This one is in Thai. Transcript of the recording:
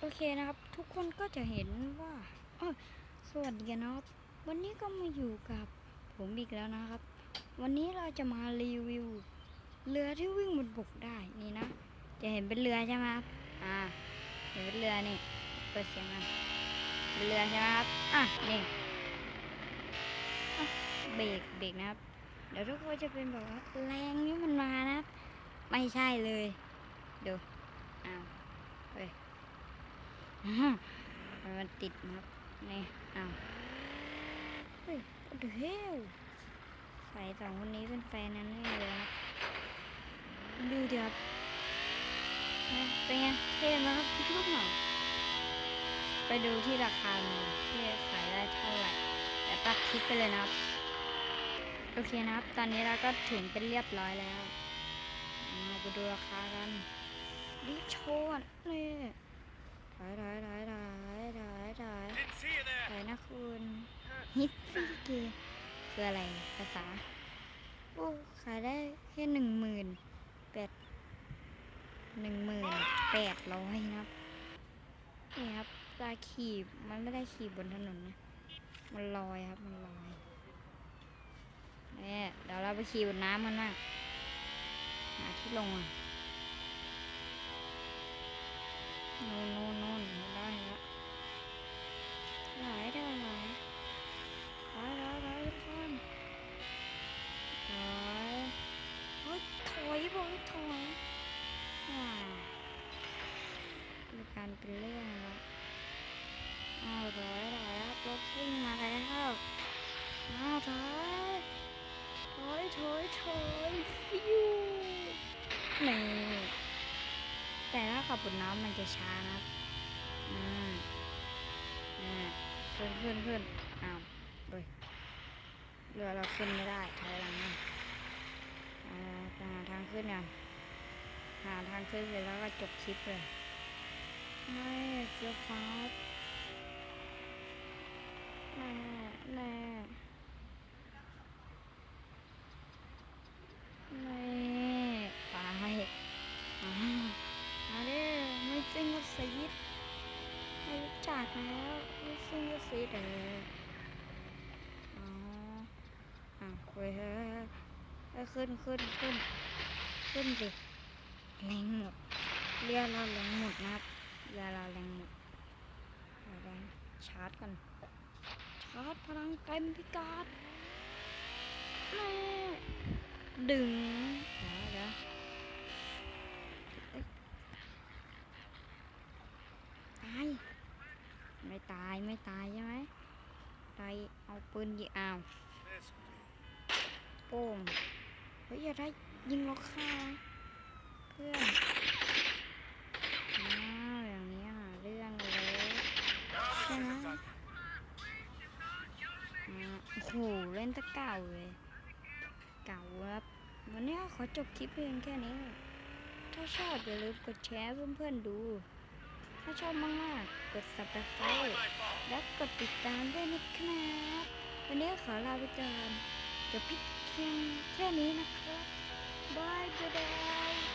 โอเคนะครับ ทุกคนก็จะเห็นว่าสวัสดีนะครับ วันนี้ก็มาอยู่กับผมอีกแล้วนะครับ วันนี้เราจะมารีวิว เรือที่วิ่งบนบกได้นี่นะ จะเห็นเป็นเรือใช่ไหมครับอ่าเห็นเป็นเรือนี่เปิดเสียงนะเป็นเรือใช่ไหมครับอะนี่เบรกเบรกนะครับเดี๋ยวทุกคนจะเป็นแบบว่าแรงนี่มันมานะ ไม่ใช่เลยดูอ้าวเอา มันมันติดนะครับนี่อ้าวเฮ้ยเดี๋ยวเฮ้ยใส่สองคนนี้เป็นแฟนนั้นแน่เลยครับดูดิครับนะเป็นไงเท่ไหมครับลูกหน่อยไปดูที่ราคาหน่อยที่ขายได้เท่าไหร่แต่ตัดคลิปไปเลยนะครับ โอเคนะครับ ตอนนี้เราก็ถึงเป็นเรียบร้อยแล้วมาไปดูราคากันรีบโชว์อะนี่ ถอยถอยถอยถอยถอยถอย Didn't see you ถอยนะคุณฮิตซี่เกคืออะไรภาษา โอ้ ขายได้แค่หนึ่งหมื่นแปดหนึ่งหมื่นแปดร้อยนะครับ นี่ครับตาขี่มันไม่ได้ขี่บนถนนนะ มันลอยครับ มันลอยเนี่ยเดี๋ยวเราไปขี่บนน้ำกันนะหาที่ลงอะโน่ อยบอกให้ถอยว้าวมีการเป็นเรื่องแล้วอ้าวถอยถอยครับรถวิ่งมาแล้วอ้าวถอยถอยถอยถอยฟิวนี่แต่ถ้าขับบนน้ำมันจะช้านะอืมอ่าขึ้นขึ้นขึ้นอ้าวเฮ้ยเรือเราขึ้นไม่ได้ถอยหลังนะอ่าทางขึ้นก่อน หาทางขึ้นเสร็จแล้วก็จบคลิปเลยไม่เฟี้ยวฟ้าวแน่แน่แน่ไปอ่ามาเด้อไม่ซิงก็ซีดไม่รู้จักแล้วไม่ซิงก็ซีดเอออ๋ออะคุยเฮ้ยเฮ้ยขึ้นขึ้นขึ้นขึ้นดิ แรงหมดเรือเราแรงหมดนะครับเรือเราแรงหมดเดี๋ยวนะชาร์จก่อนชาร์จพลังเต็มพิกัดแม่ดึงเดี๋ยวเดี๋ยวตาย ไม่ตายไม่ตายใช่ไหมตายเอาปืนยิงอ้าว This โป้งเฮ้ยอย่าได้ยิงล็อกค่าเพื่อนอ้าวอย่างนี้หาเรื่องเลยใช่ไหมอ่าโอ้โหเล่นตะเก่าเลยเก่าครับวันนี้ขอจบคลิปเพียงแค่นี้ ถ้าชอบอย่าลืมกดแชร์เพื่อนๆดู ถ้าชอบมากๆกด subscribe และกดติดตามด้วยนะครับวันนี้ขอลาไปก่อนจบพิเพียงแค่นี้นะครับบายบาย